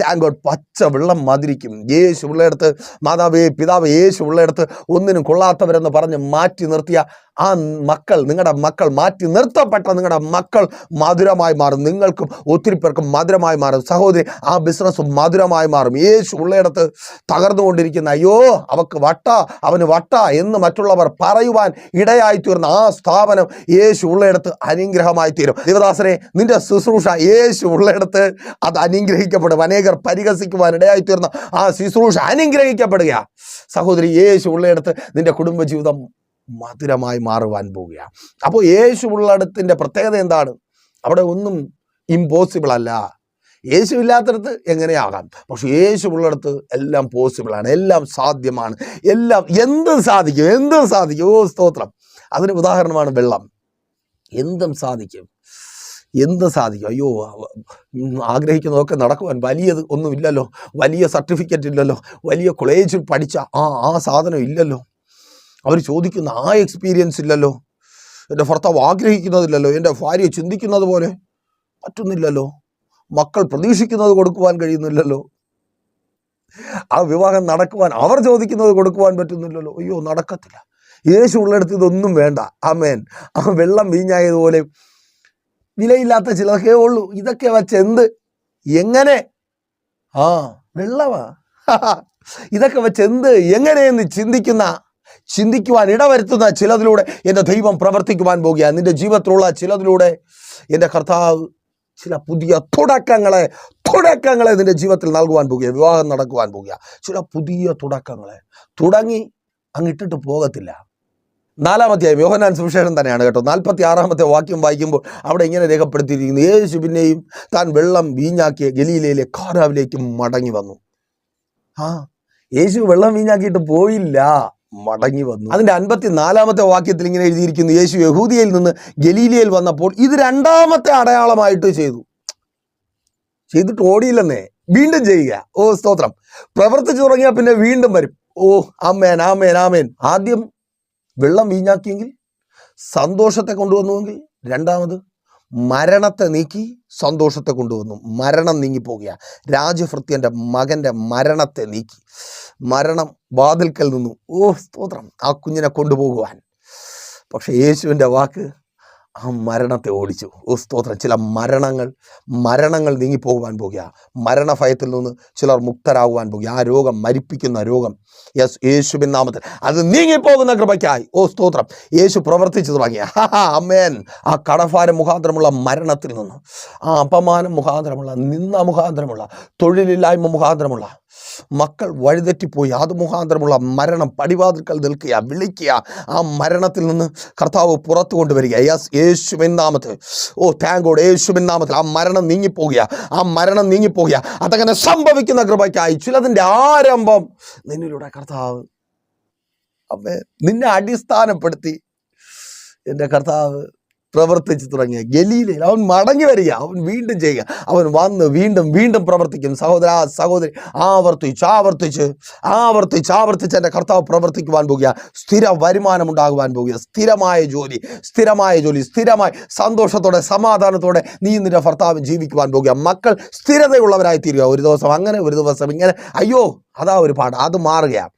A: താങ്ക് ഗോഡ് പച്ച വെള്ളം മധുരിക്കും. യേശു ഉള്ളയിടത്ത് മാതാവേ പിതാവ് യേശു ഉള്ളയിടത്ത് ഒന്നിനും കൊള്ളാത്തവരെന്ന് പറഞ്ഞ് മാറ്റി നിർത്തിയ ആ മക്കൾ നിങ്ങളുടെ മക്കൾ മാറ്റി നിർത്തപ്പെട്ട നിങ്ങളുടെ മക്കൾ മധുരമായി മാറും. നിങ്ങൾക്കും ഒത്തിരി പേർക്കും മധുരമായി മാറും. സഹോദരി ആ ബിസിനസ് മധുരമായി മാറും. യേശു ഉള്ളയിടത്ത് തകർന്നുകൊണ്ടിരിക്കുന്ന അയ്യോ അവക്ക് വട്ട അവന് വട്ട എന്ന് മറ്റുള്ളവർ പറയുവാൻ ഇടയായി തീർന്ന ആ സ്ഥാപനം യേശു ഉള്ളയിടത്ത് അനുഗ്രഹമായി തീരും. ദേവദാസനെ നിന്റെ ശുശ്രൂഷ യേശു ഉള്ളിടത്ത് അത് അനുഗ്രഹിക്കപ്പെടും. അനേകർ പരിഹസിക്കുവാൻ ഇടയായി തീർന്ന ആ ശുശ്രൂഷ അനുഗ്രഹിക്കപ്പെടുക സഹോദരി യേശു ഉള്ളിടത്ത് നിന്റെ കുടുംബജീവിതം മധുരമായി മാറുവാൻ പോവുകയാണ് അപ്പോൾ യേശു ഉള്ളിടത്തിന്റെ പ്രത്യേകത എന്താണ്? അവിടെ ഒന്നും ഇമ്പോസിബിൾ അല്ല. യേശു ഇല്ലാത്തടത്ത് എങ്ങനെയാകാം? പക്ഷെ യേശു ഉള്ളിടത്ത് എല്ലാം പോസിബിളാണ് എല്ലാം സാധ്യമാണ്. എല്ലാം എന്തും സാധിക്കും. എന്തും സാധിക്കും. ഓ സ്തോത്രം. അതിന് ഉദാഹരണമാണ് വെള്ളം. എന്തും സാധിക്കും. എന്ത് സാധിക്കും? അയ്യോ ആഗ്രഹിക്കുന്നതൊക്കെ നടക്കുവാൻ വലിയത് ഒന്നുമില്ലല്ലോ. വലിയ സർട്ടിഫിക്കറ്റ് ഇല്ലല്ലോ. വലിയ കോളേജിൽ പഠിച്ച ആ ആ സാധനം ഇല്ലല്ലോ. അവർ ചോദിക്കുന്ന ആ എക്സ്പീരിയൻസ് ഇല്ലല്ലോ. എന്റെ ഭർത്താവ് ആഗ്രഹിക്കുന്നതില്ലല്ലോ. എന്റെ ഭാര്യ ചിന്തിക്കുന്നത് പോലെ പറ്റുന്നില്ലല്ലോ. മക്കൾ പ്രതീക്ഷിക്കുന്നത് കൊടുക്കുവാൻ കഴിയുന്നില്ലല്ലോ. ആ വിവാഹം നടക്കുവാൻ അവർ ചോദിക്കുന്നത് കൊടുക്കുവാൻ പറ്റുന്നില്ലല്ലോ. അയ്യോ നടക്കത്തില്ല. യേശു ഉള്ളിടത്ത് ഇതൊന്നും വേണ്ട. ആമേൻ. ആ വെള്ളം വീഞ്ഞായതുപോലെ വിലയില്ലാത്ത ചിലതൊക്കെ ഉള്ളൂ. ഇതൊക്കെ വച്ച് എന്ത്? എങ്ങനെ? ആ വെള്ളവാ. ഇതൊക്കെ വെച്ച് എന്ത്? എങ്ങനെയെന്ന് ചിന്തിക്കുന്ന ചിന്തിക്കുവാൻ ഇടവരുത്തുന്ന ചിലതിലൂടെ എന്റെ ദൈവം പ്രവർത്തിക്കുവാൻ പോകുക. നിന്റെ ജീവിതത്തിലുള്ള ചിലതിലൂടെ എന്റെ കർത്താവ് ചില പുതിയ തുടക്കങ്ങളെ തുടക്കങ്ങളെ നിന്റെ ജീവിതത്തിൽ നൽകുവാൻ പോകുക. വിവാഹം നടക്കുവാൻ പോകുക. ചില പുതിയ തുടക്കങ്ങളെ. തുടങ്ങി അങ്ങിട്ടിട്ട് പോകത്തില്ല. നാലാമത്തെയായും യോഹനാൻ സുവിശേഷം തന്നെയാണ് കേട്ടോ. നാൽപ്പത്തി ആറാമത്തെ വാക്യം വായിക്കുമ്പോൾ അവിടെ ഇങ്ങനെ രേഖപ്പെടുത്തിയിരിക്കുന്നു. യേശു പിന്നെയും താൻ വെള്ളം വീഞ്ഞാക്കിയ ഗലീലയിലെ കാരാവിലേക്ക് മടങ്ങി വന്നു. ആ യേശു വെള്ളം വീഞ്ഞാക്കിയിട്ട് പോയില്ല. മടങ്ങി വന്നു. അതിന്റെ അൻപത്തി നാലാമത്തെ വാക്യത്തിൽ ഇങ്ങനെ എഴുതിയിരിക്കുന്നു. യേശു യഹൂദിയയിൽ നിന്ന് ഗലീലയിൽ വന്നപ്പോൾ ഇത് രണ്ടാമത്തെ അടയാളമായിട്ട് ചെയ്തു. ചെയ്തിട്ട് ഓടിയില്ലെന്നേ. വീണ്ടും ചെയ്യുക. ഓ സ്തോത്രം. പ്രവർത്തിച്ചു തുടങ്ങിയാൽ പിന്നെ വീണ്ടും വരും. ഓ ആമേൻ ആമേൻ ആമേൻ. ആദ്യം വെള്ളം വീഞ്ഞാക്കിയെങ്കിൽ സന്തോഷത്തെ കൊണ്ടുവന്നുവെങ്കിൽ രണ്ടാമത് മരണത്തെ നീക്കി സന്തോഷത്തെ കൊണ്ടുവന്നു. മരണം നീങ്ങിപ്പോകുക രാജഭൃത്യന്റെ മകന്റെ മരണത്തെ നീക്കി. മരണം വാതിൽക്കൽ നിന്നു. ഓ സ്തോത്രം. ആ കുഞ്ഞിനെ കൊണ്ടുപോകുവാൻ. പക്ഷേ യേശുവിന്റെ വാക്ക് ആ മരണത്തെ ഓടിച്ചു. ഓ സ്തോത്രം. ചില മരണങ്ങൾ മരണങ്ങൾ നീങ്ങിപ്പോകുവാൻ പോകുക. മരണഭയത്തിൽ നിന്ന് ചിലർ മുക്തരാകുവാൻ പോകുക. ആ രോഗം മരിപ്പിക്കുന്ന രോഗം. യെസ് യേശുവിൻ നാമത്തിൽ. അത് നീങ്ങിപ്പോകുന്ന കൃപയ്ക്കായി. ഓ സ്തോത്രം. യേശു പ്രവർത്തിച്ചു തുടങ്ങിയ അമ്മേൻ ആ കടഭാരം മുഖാന്തരമുള്ള മരണത്തിൽ നിന്ന് ആ അപമാനം മുഖാന്തരമുള്ള നിന്ന മുഖാന്തരമുള്ള തൊഴിലില്ലായ്മ മുഖാന്തരമുള്ള മക്കൾ വഴിതെറ്റിപ്പോയി. അത് മുഖാന്തരമുള്ള മരണം പടിവാതിൽക്കൽ നിൽക്കുക വിളിക്കുക. ആ മരണത്തിൽ നിന്ന് കർത്താവ് പുറത്തു കൊണ്ടുവരിക. യെസ് യേശുവിൻ നാമത്തിൽ. ഓ താങ്ക് ഗോഡ് യേശുവിൻ നാമത്തിൽ. ആ മരണം നീങ്ങിപ്പോകുക. ആ മരണം നീങ്ങിപ്പോകുക. അതങ്ങനെ സംഭവിക്കുന്ന കൃപയ്ക്കായി ചിലതിന്റെ ആരംഭം നിന്നിലൂടെ കർത്താവ് അമ്മേ നിന്നെ അടിസ്ഥാനപ്പെടുത്തി. എന്റെ കർത്താവ് പ്രവർത്തിച്ചു തുടങ്ങിയ ഗലീലയിൽ അവൻ മടങ്ങി വരിക അവൻ വീണ്ടും ചെയ്യുക. അവൻ വന്ന് വീണ്ടും വീണ്ടും പ്രവർത്തിക്കും. സഹോദര സഹോദരി ആവർത്തിച്ച് ആവർത്തിച്ച് ആവർത്തിച്ച് ആവർത്തിച്ച് എന്റെ കർത്താവ് പ്രവർത്തിക്കുവാൻ പോകുക. സ്ഥിര വരുമാനം ഉണ്ടാകുവാൻ പോകുക. സ്ഥിരമായ ജോലി സ്ഥിരമായ ജോലി സ്ഥിരമായി സന്തോഷത്തോടെ സമാധാനത്തോടെ നീ നിന്റെ ഭർത്താവ് ജീവിക്കുവാൻ പോകുക. മക്കൾ സ്ഥിരതയുള്ളവരായി തീരുക ഒരു ദിവസം അങ്ങനെ ഒരു ദിവസം ഇങ്ങനെ. അയ്യോ അതാ ഒരു പാട്. അത് മാറുകയാണ്.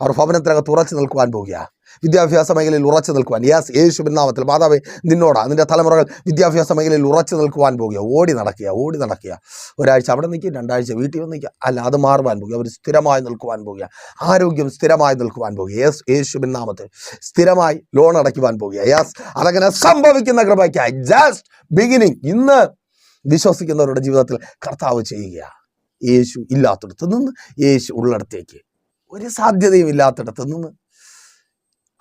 A: അവർ ഭവനത്തിനകത്ത് ഉറച്ചു നിൽക്കുവാൻ പോകുക വിദ്യാഭ്യാസ മേഖലയിൽ ഉറച്ചു നിൽക്കുവാൻ. യാസ് യേശുവിൻ നാമത്തിൽ മാതാവേ നിന്നോടാ നിന്റെ തലമുറകൾ വിദ്യാഭ്യാസ മേഖലയിൽ ഉറച്ചു നിൽക്കുവാൻ പോകുക ഓടി നടക്കുക ഓടി നടക്കുക ഒരാഴ്ച അവിടെ നിൽക്കുക രണ്ടാഴ്ച വീട്ടിൽ വന്ന് നിൽക്കുക അല്ല അത് മാറുവാൻ പോകുക അവർ സ്ഥിരമായി നിൽക്കുവാൻ പോകുക ആരോഗ്യം സ്ഥിരമായി നിൽക്കുവാൻ പോകുക യേസ് യേശുവിൻ നാമത്തിൽ സ്ഥിരമായി ലോൺ അടയ്ക്കുവാൻ പോകുക യാസ് അതങ്ങനെ സംഭവിക്കുന്ന കൃപയ്ക്കായി. ജസ്റ്റ് ബിഗിനിങ് ഇന്ന് വിശ്വസിക്കുന്നവരുടെ ജീവിതത്തിൽ കർത്താവ് ചെയ്യുക യേശു ഇല്ലാത്തടത്ത് നിന്ന് യേശു ഉള്ളിടത്തേക്ക് ഒരു സാധ്യതയും ഇല്ലാത്തിടത്ത് നിന്ന്.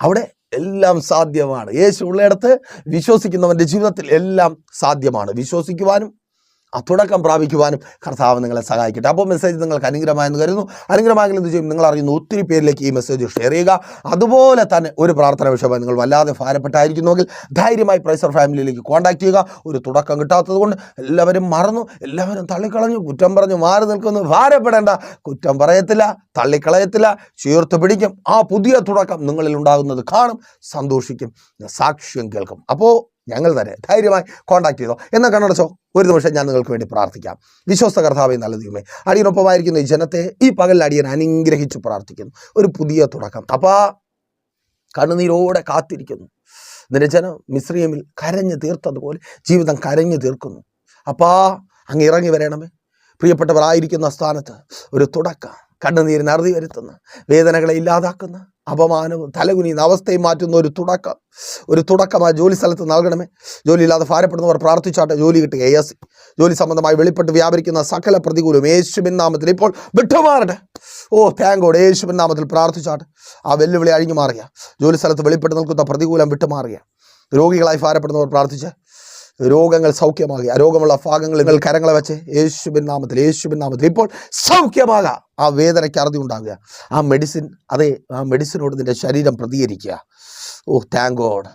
A: അവിടെ എല്ലാം സാധ്യമാണ്. യേശു ഉള്ളിടത്ത് വിശ്വസിക്കുന്നവന്റെ ജീവിതത്തിൽ എല്ലാം സാധ്യമാണ്. വിശ്വസിക്കുവാനും തുടക്കം പ്രാപിക്കുവാനും കർത്താവ് നിങ്ങളെ സഹായിക്കട്ടെ. അപ്പോൾ മെസ്സേജ് നിങ്ങൾക്ക് അനുഗ്രഹമായെന്ന് കരുതുന്നു. അനുഗ്രഹമായെങ്കിൽ എന്ത് ചെയ്യും നിങ്ങൾ അറിയുന്ന ഒത്തിരി പേരിലേക്ക് ഈ മെസ്സേജ് ഷെയർ ചെയ്യുക. അതുപോലെ തന്നെ ഒരു പ്രാർത്ഥന വിഷയമായി നിങ്ങൾ വല്ലാതെ ഭാരപ്പെട്ടായിരിക്കുന്നുവെങ്കിൽ ധൈര്യമായി പ്രൈസർ ഫാമിലിയിലേക്ക് കോൺടാക്ട് ചെയ്യുക. ഒരു തുടക്കം കിട്ടാത്തതുകൊണ്ട് എല്ലാവരും മറന്നു. എല്ലാവരും തള്ളിക്കളഞ്ഞു. കുറ്റം പറഞ്ഞു മാറി നിൽക്കുന്നു. ഭാരപ്പെടേണ്ട. കുറ്റം പറയത്തില്ല. തള്ളിക്കളയത്തില്ല. ചേർത്ത് പിടിക്കും. ആ പുതിയ തുടക്കം നിങ്ങളിൽ ഉണ്ടാകുന്നത് കാണും. സന്തോഷിക്കും. സാക്ഷ്യം കേൾക്കും. അപ്പോൾ ഞങ്ങൾ തന്നെ ധൈര്യമായി കോൺടാക്ട് ചെയ്തോ. എന്നാൽ കണ്ണടച്ചോ ഒരു നിമിഷം ഞാൻ നിങ്ങൾക്ക് വേണ്ടി പ്രാർത്ഥിക്കാം. വിശ്വസ്ത കർത്താവെ നല്ല ദൈവമേ അടിയനൊപ്പമായിരിക്കുന്ന ഈ ജനത്തെ ഈ പകലിൽ അടിയൻ അനുഗ്രഹിച്ച് പ്രാർത്ഥിക്കുന്നു. ഒരു പുതിയ തുടക്കം. അപ്പാ കണ്ണുനീരോടെ കാത്തിരിക്കുന്നു. നിന്റെ ജനം മിശ്രീമിൽ കരഞ്ഞു തീർത്തതുപോലെ ജീവിതം കരഞ്ഞു തീർക്കുന്നു. അപ്പാ അങ്ങ് ഇറങ്ങി വരണമേ. പ്രിയപ്പെട്ടവരായിരിക്കുന്ന സ്ഥാനത്ത് ഒരു തുടക്കം. കണ്ണുനീരിന് അറുതി വരുത്തുന്ന. വേദനകളെ ഇല്ലാതാക്കുന്ന. അപമാനവും തലകുനിയുന്ന അവസ്ഥയും മാറ്റുന്ന ഒരു തുടക്കം. ഒരു തുടക്കം ആ ജോലി സ്ഥലത്ത് നൽകണമേ. ജോലിയില്ലാതെ ഭാരപ്പെടുന്നവർ പ്രാർത്ഥിച്ചാട്ടെ ജോലി കിട്ടുക. എസ് ജോലി സംബന്ധമായി വെളിപ്പെട്ട് വ്യാപരിക്കുന്ന സകല പ്രതികൂലവും യേശുവിൻ നാമത്തിൽ ഇപ്പോൾ വിട്ടുമാറട്ടെ. ഓ താങ്കോട് ഗോഡ് യേശുവിൻ നാമത്തിൽ പ്രാർത്ഥിച്ചാട്ടെ. ആ വെല്ലുവിളി അഴിഞ്ഞു മാറുക ജോലി സ്ഥലത്ത് വെളിപ്പെട്ട് നിൽക്കുന്ന പ്രതികൂലം വിട്ടുമാറുക. രോഗികളായി ഭാരപ്പെടുന്നവർ പ്രാർത്ഥിച്ച് രോഗങ്ങൾ സൗഖ്യമാകുക രോഗമുള്ള ഭാഗങ്ങൾ നിങ്ങൾ കരങ്ങളെ വെച്ച് യേശുബിൻ നാമത്തിൽ യേശുബിൻ നാമത്തിൽ ഇപ്പോൾ സൗഖ്യമാകുക ആ വേദനയ്ക്ക് അറുതി ഉണ്ടാകുക. ആ മെഡിസിൻ അതെ ആ മെഡിസിനോട് നിന്റെ ശരീരം പ്രതികരിക്കുക. ഓ താങ്ക് ഗോഡ്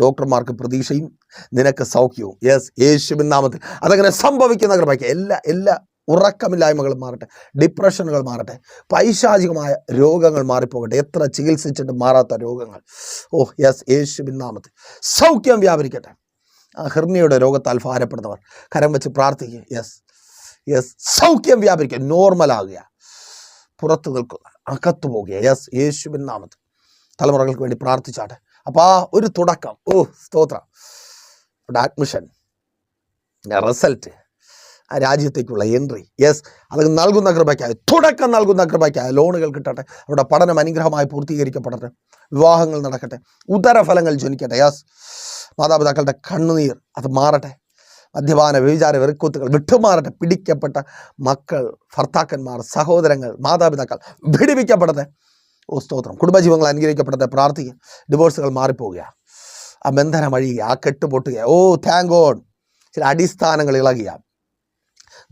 A: ഡോക്ടർമാർക്ക് പ്രതീക്ഷയും നിനക്ക് സൗഖ്യവും. യെസ് യേശുബിൻ നാമത്തിൽ. അതങ്ങനെ സംഭവിക്കുന്ന കൃപയ്ക്ക് എല്ലാ എല്ലാ ഉറക്കമില്ലായ്മകൾ മാറട്ടെ. ഡിപ്രഷനുകൾ മാറട്ടെ. പൈശാചികമായ രോഗങ്ങൾ മാറിപ്പോകട്ടെ. എത്ര ചികിത്സിച്ചിട്ട് മാറാത്ത രോഗങ്ങൾ. ഓ യെസ് യേശുബിൻ നാമത്തിൽ. സൗഖ്യം വ്യാപരിക്കട്ടെ. ഹെർണിയുടെ രോഗത്താൽ ഭാരപ്പെടുന്നവർ. കരം വെച്ച് പ്രാർത്ഥിക്കുക യെസ്. യെസ്. സൗഖ്യം വ്യാപരിക്കുക നോർമലാകുക. പുറത്തു നിൽക്കുക. അകത്തു പോകുക. യെസ്. യേശുവിൻ നാമത്തിൽ. തലമുറകൾക്ക് വേണ്ടി പ്രാർത്ഥിച്ചാട്ടെ. അപ്പോൾ ആ ഒരു തുടക്കം. ഓ സ്തോത്രം. അഡ്മിഷൻ റിസൾട്ട് രാജ്യത്തേക്കുള്ള എൻട്രി യെസ് അത് നൽകുന്ന കൃപയ്ക്കായി. തുടക്കം നൽകുന്ന കൃപയ്ക്കായി. ലോണുകൾ കിട്ടട്ടെ. അവിടെ പഠനം അനുഗ്രഹമായി പൂർത്തീകരിക്കപ്പെടട്ടെ. വിവാഹങ്ങൾ നടക്കട്ടെ. ഉദരഫലങ്ങൾ ജനിക്കട്ടെ യെസ് മാതാപിതാക്കളുടെ കണ്ണുനീർ അത് മാറട്ടെ. മദ്യപാന വ്യഭിചാര വെറുക്കൂത്തുകൾ വിട്ടുമാറട്ടെ. പിടിക്കപ്പെട്ട മക്കൾ ഭർത്താക്കന്മാർ സഹോദരങ്ങൾ മാതാപിതാക്കൾ വിടിവിക്കപ്പെടട്ടെ. ഓ സ്തോത്രം. കുടുംബജീവങ്ങൾ അനുഗ്രഹിക്കപ്പെടട്ടെ. പ്രാർത്ഥിക്കുക. ഡിവോഴ്സുകൾ മാറിപ്പോവുക ആ ബന്ധനം അഴിയുക. ആ കെട്ടുപൊട്ടുക ഓ താങ്ക് ഗോഡ് ചില അടിസ്ഥാനങ്ങൾ ഇളകിയ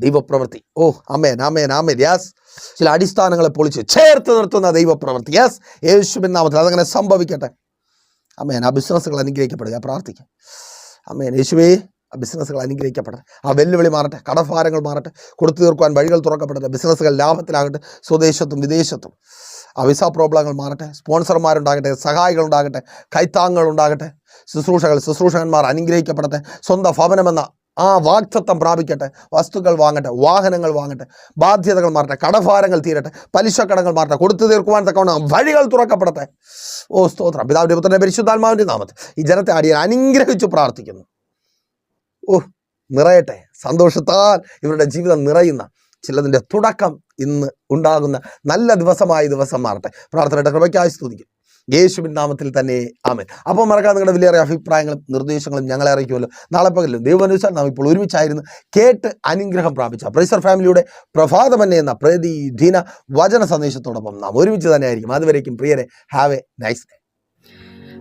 A: ദൈവപ്രവൃത്തി. ഓ അമേൻ അമേൻ അമേൻ യാസ് ചില അടിസ്ഥാനങ്ങളെ പൊളിച്ച് ചേർത്ത് നിർത്തുന്ന ദൈവപ്രവൃത്തി. യാസ് യേശുവിൻ നാമത്തിൽ അതങ്ങനെ സംഭവിക്കട്ടെ. അമേൻ ആ ബിസിനസ്സുകൾ അനുഗ്രഹിക്കപ്പെടുക. പ്രാർത്ഥിക്കാം. അമേൻ യേശുവേ ആ ബിസിനസ്സുകൾ അനുഗ്രഹിക്കപ്പെടട്ടെ. ആ വെല്ലുവിളി മാറട്ടെ. കടഭാരങ്ങൾ മാറട്ടെ. കൊടുത്തു തീർക്കുവാൻ വഴികൾ തുറക്കപ്പെടട്ടെ. ബിസിനസ്സുകൾ ലാഭത്തിലാകട്ടെ. സ്വദേശത്തും വിദേശത്തും. ആ വിസ പ്രോബ്ലങ്ങൾ മാറട്ടെ. സ്പോൺസർമാരുണ്ടാകട്ടെ. സഹായികളുണ്ടാകട്ടെ. കൈത്താങ്ങുകൾ ഉണ്ടാകട്ടെ ശുശ്രൂഷകൾ ശുശ്രൂഷകന്മാർ അനുഗ്രഹിക്കപ്പെടട്ടെ. സ്വന്തം ഭവനമെന്ന ആ വാക്തത്വം പ്രാപിക്കട്ടെ വസ്തുക്കൾ വാങ്ങട്ടെ വാഹനങ്ങൾ വാങ്ങട്ടെ ബാധ്യതകൾ മാറട്ടെ കടഭാരങ്ങൾ തീരട്ടെ പലിശക്കടങ്ങൾ മാറട്ടെ കൊടുത്തു തീർക്കുവാൻ തക്കവണ്ണം വഴികൾ തുറക്കപ്പെടട്ടെ. ഓ സ്തോത്രം. പിതാവിന്റെ പുത്രന്റെ പരിശുദ്ധാത്മാവിന്റെ നാമത്തിൽ ഈ ജനത്തെ അടിയൻ അനുഗ്രഹിച്ചു പ്രാർത്ഥിക്കുന്നു. ഓ നിറയട്ടെ. സന്തോഷത്താൽ ഇവരുടെ ജീവിതം നിറയുന്ന ചിലതിന്റെ തുടക്കം ഇന്ന് ഉണ്ടാകുന്ന നല്ല ദിവസമായ ദിവസം മാറട്ടെ. പ്രാർത്ഥനയുടെ കൃപയ്ക്കായി സ്തുതിക്കും. യേശുവിൻ നാമത്തിൽ തന്നെ ആമൻ. അപ്പോൾ മറക്കാതെ നിങ്ങളുടെ വലിയ അഭിപ്രായങ്ങളും നിർദ്ദേശങ്ങളും ഞങ്ങളെ അറിയിക്കുമല്ലോ. നാളെ പകലും ദൈവാനുസാർ നാം ഇപ്പോൾ ഒരുമിച്ചായിരുന്നു കേട്ട് അനുഗ്രഹം പ്രാപിച്ച പ്രൈസർ ഫാമിലിയുടെ പ്രഭാതമന്നെ എന്ന പ്രതിദിന വചന സന്ദേശത്തോടൊപ്പം നാം ഒരുമിച്ച് തന്നെ ആയിരിക്കും അതുവരേക്കും പ്രിയരെ have a nice day